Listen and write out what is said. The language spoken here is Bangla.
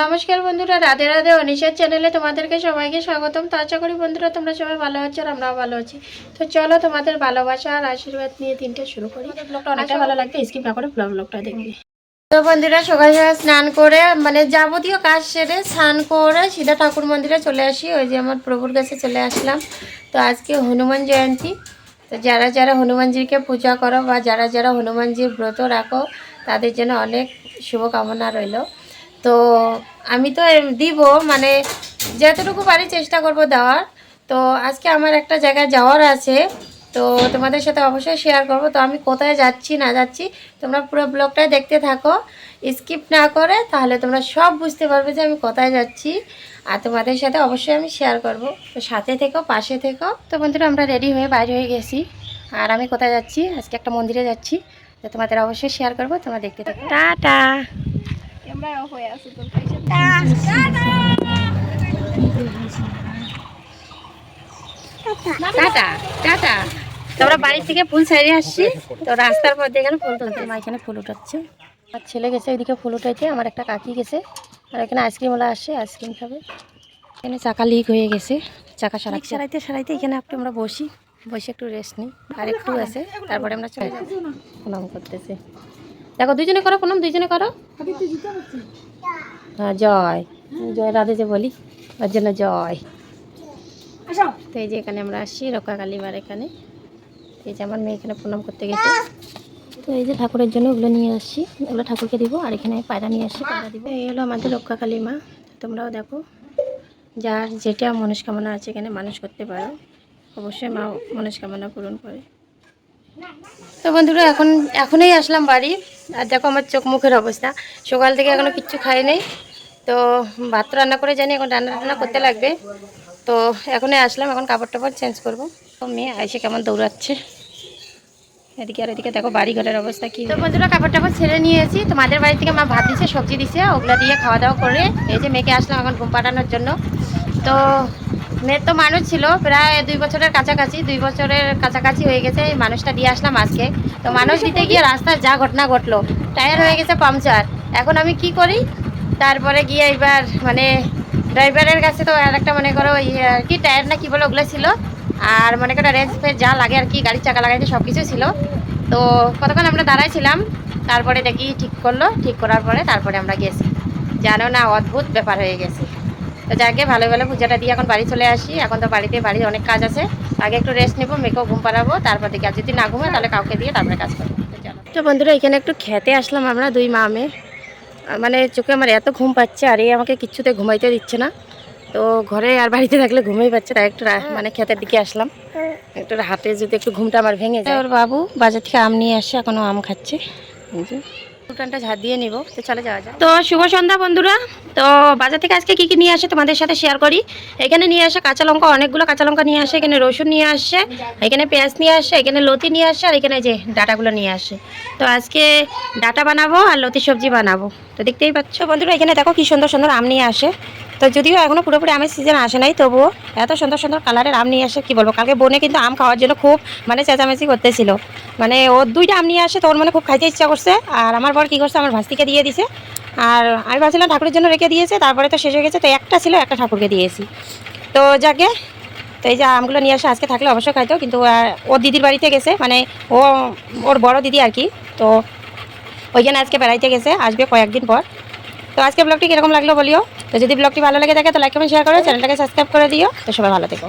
নমস্কার বন্ধুরা রাধে রাধে অনিশার চ্যানেলে তোমাদেরকে সবাইকে স্বাগতম। তো আশা করি বন্ধুরা তোমরা সবাই ভালো আছো আর আমরাও ভালো আছি। তো চলো তোমাদের ভালোবাসা আর আশীর্বাদ নিয়ে দিনটা শুরু করি। ব্লগটা অনেকটা ভালো লাগবে স্কিপ না করে ব্লগ ব্লগটা দেখবে। তো বন্ধুরা সকাল সকাল স্নান করে মানে যাবতীয় কাজ সেরে স্নান করে সিধা ঠাকুর মন্দিরে চলে আসি। ওই যে আমার প্রভুর কাছে চলে আসলাম। তো আজকে হনুমান জয়ন্তী। তো যারা যারা হনুমানজিকে পূজা করো বা যারা যারা হনুমানজির ব্রত রাখো তাদের জন্য অনেক শুভকামনা রইল। তো আমি তো দিব মানে যতটুকু পারি চেষ্টা করব দেওয়ার। তো আজকে আমার একটা জায়গায় যাওয়ার আছে, তো তোমাদের সাথে অবশ্যই শেয়ার করব। তো আমি কোথায় যাচ্ছি, না যাচ্ছি, তোমরা পুরো ব্লগটাই দেখতে থাকো। স্কিপ না করে তাহলে তোমরা সব বুঝতে পারবে যে আমি কোথায় যাচ্ছি। আর তোমাদের সাথে অবশ্যই আমি শেয়ার করব। তো সাথে থেকো, পাশে থেকো। তো বন্ধুরা, আমরা রেডি হয়ে বাইরে হয়ে গেছি। আর আমি কোথায় যাচ্ছি? আজকে একটা মন্দিরে যাচ্ছি। তো তোমাদের অবশ্যই শেয়ার করব, তোমরা দেখতে থাকো। টাটা! টাটা! টাটা! তোমরা বাড়ি থেকে ফুল সাইডে আসছি। তো রাস্তার মধ্যে এখানে ফুল তুলতে মা এখানে ফুল উঠাচ্ছে। আর ছেলে গেছে ওইদিকে ফুল উঠাইতে আমার একটা কাকি গেছে। আর এখানে আইসক্রিমওয়ালা আসছে আইসক্রিম খাবে। এখানে চাকা লিক হয়ে গেছে। চাকা সারাইতে সারাইতে সারাইতে এখানে একটু আমরা বসি। বসে একটু রেস্ট নিই। আর একটু আছে। তারপরে আমরা চলে যাব। প্রণাম করতেছে। দেখো দুজনে করো প্রণাম দুজনে করো। হ্যাঁ জয়। জয় রাধে যে বলি ওর জন্য জয়। তো এই যে এখানে আমরা আসছি রক্ষা কালীবার এখানে। এই যে আমার মেয়ে এখানে প্রণাম করতে গেছে। তো এই যে ঠাকুরের জন্য ওগুলো নিয়ে আসছি। ওগুলো ঠাকুরকে দিব আর এখানে পায়রা নিয়ে আসছি পায়রা দিব। এই হলো আমাদের রক্ষা কালী মা তোমরাও দেখো যার যেটা মনস্কামনা আছে এখানে মানুষ করতে পারো। অবশ্যই মা মনস্কামনা পূরণ করে। তো বন্ধুরা এখন এখনই আসলাম বাড়ি। আর দেখো আমার চোখ মুখের অবস্থা। সকাল থেকে এখনও কিচ্ছু খাই নাই। তো ভাত রান্না করে জানি এখন রান্না টান্না করতে লাগবে। তো এখনই আসলাম, এখন কাপড় টাপড় চেঞ্জ করব। তো মেয়ে এসে কেমন দৌড়াচ্ছে? এদিকে আর এদিকে দেখো বাড়ি ঘরের অবস্থা কি। তো বন্ধুরা, কাপড় টাপড় ছেড়ে নিয়ে নিয়েছি তোমাদের বাড়ি থেকে মা ভাত দিছে, সবজি দিছে, ওগুলা দিয়ে খাওয়া দাওয়া করে এই যে মেয়েকে আসলাম এখন ঘুম পাঠানোর জন্য। তো মেয়ের তো মানুষ ছিল, প্রায় দুই বছরের কাছাকাছি, দুই বছরের কাছাকাছি হয়ে গেছে মানুষটা দিয়ে আসলাম আজকে। তো মানুষ দিতে গিয়ে রাস্তায় যা ঘটনা ঘটলো, টায়ার হয়ে গেছে পাংচার। এখন আমি কি করি? তারপরে গিয়ে এবার মানে ড্রাইভারের কাছে তো আর একটা মনে করো, ওই আর কি, টায়ার না কি বলে ওগুলো ছিল। আর মনে করো রেঞ্জ ফের যা লাগে আর কি, গাড়ির চাকা লাগাইতে সব কিছু ছিল। তো কতক্ষণ আমরা দাঁড়াইছিলাম, তারপরে দেখি ঠিক করল, ঠিক করার পরে তারপরে আমরা গেছি। জানো না, অদ্ভুত ব্যাপার হয়ে গেছে। তো যাকে ভালো ভালো পূজাটা দিয়ে এখন বাড়ি চলে আসি। এখন তো বাড়িতে বাড়ির অনেক কাজ আছে। আগে একটু রেস্ট নেব মেয়েকেও ঘুম পাড়াবো তারপর দেখি আর যদি না ঘুমে তাহলে কাউকে দিয়ে তারপরে কাজ করব। তো বন্ধুরা এখানে একটু খেতে আসলাম আমরা দুই মা মেয়ে। মানে চোখে আমার এত ঘুম পাচ্ছে আর এই আমাকে কিচ্ছুতে ঘুমাইতে দিচ্ছে না। তো ঘরে আর বাড়িতে থাকলে ঘুমেই পাচ্ছে তাই একটু মানে ক্ষেতের দিকে আসলাম। একটু হাতে যদি একটু ঘুমটা আমার ভেঙে যায়। ওর বাবু বাজার থেকে আম নিয়ে আসে এখনও আম খাচ্ছে। উঠানটা দিয়ে নিব। তো চলে যাওয়া যায় তো শুভ সন্ধ্যা বন্ধুরা। তো বাজার থেকে আজকে কি কি নিয়ে আসে তোমাদের সাথে শেয়ার করি। এখানে নিয়ে আসে কাঁচা লঙ্কা, অনেকগুলো কাঁচা লঙ্কা নিয়ে আসে, এখানে রসুন নিয়ে আসছে এখানে পেঁয়াজ নিয়ে আসে, এখানে লতি নিয়ে আসে, আর এখানে যে ডাটাগুলো নিয়ে আসে। তো আজকে ডাটা বানাবো আর লতি সবজি বানাবো। তো দেখতেই পাচ্ছ বন্ধুরা, এখানে দেখো কি সুন্দর সুন্দর আম নিয়ে আসে। তো যদিও এখনও পুরোপুরি আমের সিজন আসে নাই, তবুও এত সুন্দর সুন্দর কালারের আম নিয়ে আসে কি বলব? কালকে বোনে কিন্তু আম খাওয়ার জন্য খুব মানে চেঁচামেচি করতেছিল। মানে ও দুইটা আম নিয়ে আসে, তো ওর মানে খুব খাইতে ইচ্ছা করছে। আর আমার বর কী করছে? আমার ভাস্তিকে দিয়ে দিছে। আর আমি ভাবছিলাম ঠাকুরের জন্য রেখে দিয়েছে, তারপরে তো শেষ হয়ে গেছে। তো একটা ছিল, একটা ঠাকুরকে দিয়েছি। তো যাকে তো এই যে আমগুলো নিয়ে আসে, আজকে থাকলে অবশ্যই খাইতো, কিন্তু ওর দিদির বাড়িতে গেছে মানে ও, ওর বড় দিদি আর কি। তো ওইখানে আজকে বেড়াইতে গেছে, আসবে কয়েকদিন পর। তো আজকে ব্লগটি কীরকম লাগল বলিও? তো যদি ব্লগটি ভালো লাগে থাকে, তো লাইক কমেন্ট শেয়ার করো চ্যানেলটাকে সাবস্ক্রাইব করে দিও। তো সবাই ভালো থেকো।